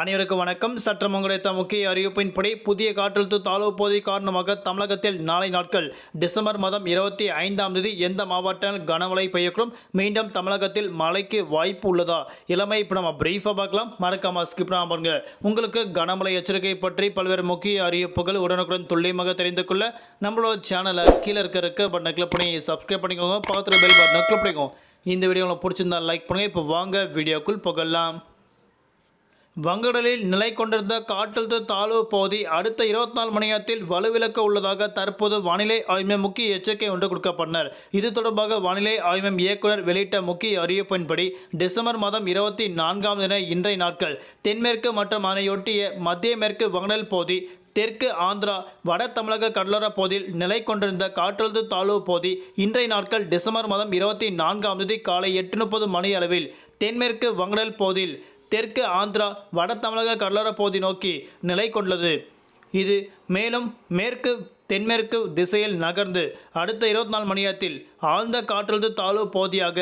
அனைவருக்கும் வணக்கம். சற்றம் கிடைத்த முக்கிய அறிவிப்பின்படி புதிய காற்றழுத்த தாழ்வு பகுதி காரணமாக தமிழகத்தில் நாளை நாட்கள் டிசம்பர் மாதம் இருபத்தி ஐந்தாம் தேதி எந்த மாவட்டங்கள் கனமழை பெய்யக்கூடும்? மீண்டும் தமிழகத்தில் மழைக்கு வாய்ப்பு உள்ளதா? இளமை இப்போ நம்ம பிரீஃபாக பார்க்கலாம். மறக்காம ஸ்கிப் பாருங்க. உங்களுக்கு கனமழை எச்சரிக்கை பற்றி பல்வேறு முக்கிய அறிவிப்புகள் உடனுக்குடன் துல்லியமாக தெரிந்து கொள்ள நம்மளோட சேனலை கீழே இருக்க இருக்க பட்டனை கிளிக் பண்ணி சப்ஸ்கிரைப் பண்ணிக்கோங்க. பக்கத்தில் பெல் பட்டனை கிளிக் பண்ணிக்கோங்க. இந்த வீடியோ உங்களுக்கு பிடிச்சிருந்தா லைக் பண்ணுங்கள் இப்போ வாங்க வீடியோக்குள் புகழலாம் வங்கடலில் நிலை கொண்டிருந்த காற்றழுத்த தாழ்வு பகுதி அடுத்த இருபத்தி நாலு மணி நேரத்தில் வலுவிழக்க உள்ளதாக தற்போது வானிலை ஆய்வு முக்கிய எச்சரிக்கை ஒன்று கொடுக்கப்பட்டனர். இது தொடர்பாக வானிலை ஆய்வு இயக்குநர் இயக்குனர் வெளியிட்ட முக்கிய அறிவிப்பின்படி டிசம்பர் மாதம் இருபத்தி நான்காம் தின இன்றைய நாட்கள் தென்மேற்கு மற்றும் அதனையொட்டிய மத்திய மேற்கு வங்கடல் பகுதி தெற்கு ஆந்திரா வட தமிழக கடலோர பகுதியில் நிலை கொண்டிருந்த காற்றழுத்த தாழ்வு பகுதி இன்றைய நாட்கள் டிசம்பர் மாதம் இருபத்தி நான்காம் தேதி காலை எட்டு முப்பது மணி அளவில் தென்மேற்கு வங்கடல் பகுதியில் தெற்கு ஆந்திரா வட தமிழக கடலோர பகுதி நோக்கி நிலை கொண்டுள்ளது. இது மேலும் மேற்கு தென்மேற்கு திசையில் நகர்ந்து அடுத்த இருபத்தி நாலு மணி நேரத்தில் ஆழ்ந்த காற்றழுத்த தாழ்வு பகுதியாக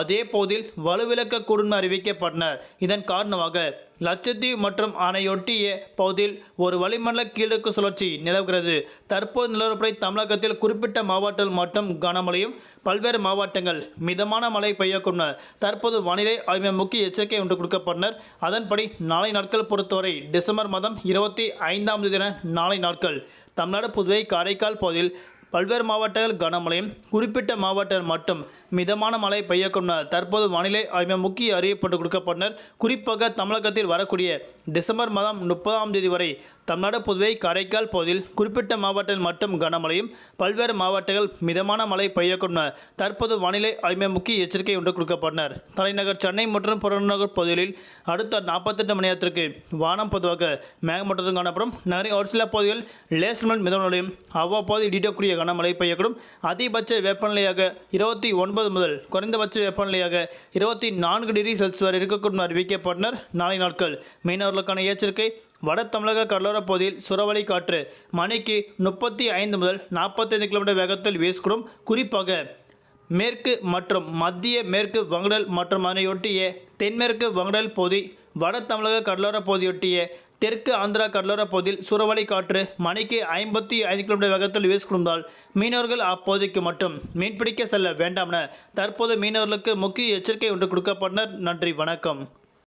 அதே பகுதியில் வலுவிழக்கக்கூடும் அறிவிக்கப்பட்டனர். இதன் காரணமாக லட்சத்தீவு மற்றும் அணையொட்டிய பகுதியில் ஒரு வளிமண்டல கீழக்கு சுழற்சி நிலவுகிறது. தற்போது நிலவரப்படி தமிழகத்தில் குறிப்பிட்ட மாவட்டங்கள் மட்டும் கனமழையும் பல்வேறு மாவட்டங்கள் மிதமான மழை பெய்யக்கும் தற்போது வானிலை ஆய்வு முக்கிய எச்சரிக்கை ஒன்று கொடுக்கப்பட்டனர். அதன்படி நாளை நாட்கள் பொறுத்தவரை டிசம்பர் மாதம் இருபத்தி ஐந்தாம் தேதி நாளை நாட்கள். தமிழ்நாடு புதுவை காரைக்கால் பகுதியில் பல்வேறு மாவட்டங்கள் கனமழையும் குறிப்பிட்ட மாவட்டங்கள் மட்டும் மிதமான மழை பெய்யக்கும் தற்போது வானிலை ஆய்வு முக்கிய அறிவிப்பு கொடுக்கப்பட்டனர். குறிப்பாக தமிழகத்தில் வரக்கூடிய டிசம்பர் மாதம் முப்பதாம் தேதி வரை தமிழ்நாடு புதுவை காரைக்கால் பகுதியில் குறிப்பிட்ட மாவட்டங்கள் மட்டும் கனமழையும் பல்வேறு மாவட்டங்கள் மிதமான மழை பெய்யக்கும் தற்போது வானிலை ஆய்வு முக்கிய எச்சரிக்கை ஒன்று கொடுக்கப்பட்டனர். தலைநகர் சென்னை மற்றும் புறநகர் பகுதிகளில் அடுத்த நாற்பத்தெட்டு மணி நேரத்திற்கு வானம் பொதுவாக மேகமூட்டத்தும் காணப்படும். நகரின் ஒரு சில பகுதிகள் லேசமல் மிதமலையும் அவ்வப்போது இடிக்கக்கூடிய கனமழை பெய்யக்கூடும். அதிகபட்ச வெப்பநிலையாக இருபத்தி ஒன்பது முதல் குறைந்தபட்ச வெப்பநிலையாக இருபத்தி நான்கு டிகிரி செல்சியஸ் வரை இருக்கக்கூடும் அறிவிக்கப்பட்டனர். நாளை நாட்கள் மீனவர்களுக்கான எச்சரிக்கை. வட தமிழக கடலோரப் பகுதியில் சுறவழி காற்று மணிக்கு முப்பத்தி ஐந்து முதல் நாற்பத்தைந்து கிலோமீட்டர் வேகத்தில் வீசக்கூடும். குறிப்பாக மேற்கு மற்றும் மத்திய மேற்கு வங்கடல் மற்றும் அதனையொட்டிய தென்மேற்கு வங்கடல் பகுதி வட தமிழக கடலோரப் பகுதியொட்டிய தெற்கு ஆந்திரா கடலோர பகுதியில் சுறவழி காற்று மணிக்கு ஐம்பத்தி ஐந்து கிலோமீட்டர் வேகத்தில் வீசிக்கொண்டால் மீனவர்கள் அப்போதைக்கு மட்டும் மீன்பிடிக்க செல்ல வேண்டாம் என தற்போது மீனவர்களுக்கு முக்கிய எச்சரிக்கை ஒன்று கொடுக்கப்பட்டனர். நன்றி வணக்கம்.